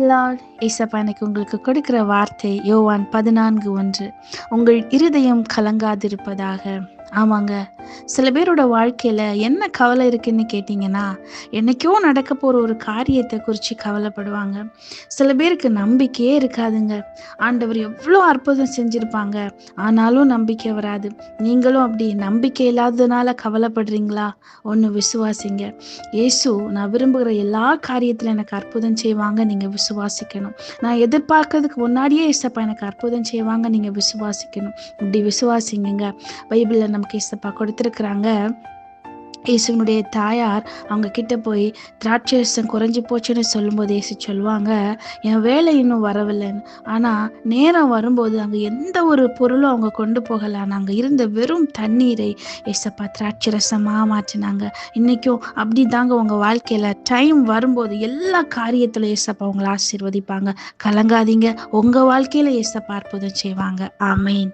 Lord ஏசப்பா எனக்கு உங்களுக்கு கொடுக்கிற வார்த்தை யோவான் பதினான்கு ஒன்று. உங்கள் இருதயம் கலங்காதிருப்பதாக. ஆமாங்க. சில பேரோட வாழ்க்கையில என்ன கவலை இருக்குன்னு கேட்டிங்கன்னா என்னைக்கோ நடக்க போற ஒரு காரியத்தை குறித்து கவலைப்படுவாங்க. சில பேருக்கு நம்பிக்கையே இருக்காதுங்க. ஆண்டவர் எவ்வளோ அற்புதம் செஞ்சிருப்பாங்க. ஆனாலும் நம்பிக்கை வராது. நீங்களும் அப்படி நம்பிக்கை இல்லாததுனால கவலைப்படுறீங்களா? ஒன்று விசுவாசிங்க. ஏசு நான் விரும்புகிற எல்லா காரியத்திலும் எனக்கு அற்புதம் செய்வாங்க. நீங்கள் விசுவாசிக்கணும். நான் எதிர்பார்க்கறதுக்கு முன்னாடியே இசப்பா எனக்கு அற்புதம் செய்வாங்க. நீங்கள் விசுவாசிக்கணும். இப்படி விசுவாசிங்க பைபிளில் நமக்கு இசப்பா கொடுத்துருக்குறாங்க. இயேசுனுடைய தாயார் அவங்க கிட்ட போய் திராட்சரசம் குறைஞ்சி போச்சுன்னு சொல்லும்போது இயேசு சொல்லுவாங்க என் வேலை இன்னும் வரவில்லைன்னு. ஆனால் நேரம் வரும்போது அங்கே எந்த ஒரு பொருளும் அவங்க கொண்டு போகல. அங்கே இருந்த வெறும் தண்ணீரை ஏசப்பா திராட்சரசமாக மாற்றினாங்க. இன்னைக்கும் அப்படி தாங்க உங்கள் வாழ்க்கையில் டைம் வரும்போது எல்லா காரியத்திலும் இயேசப்பா உங்களை ஆசீர்வதிப்பாங்க. கலங்காதீங்க. உங்கள் வாழ்க்கையில் இயேசப்பா அற்புதம் செய்வாங்க. ஆமேன்.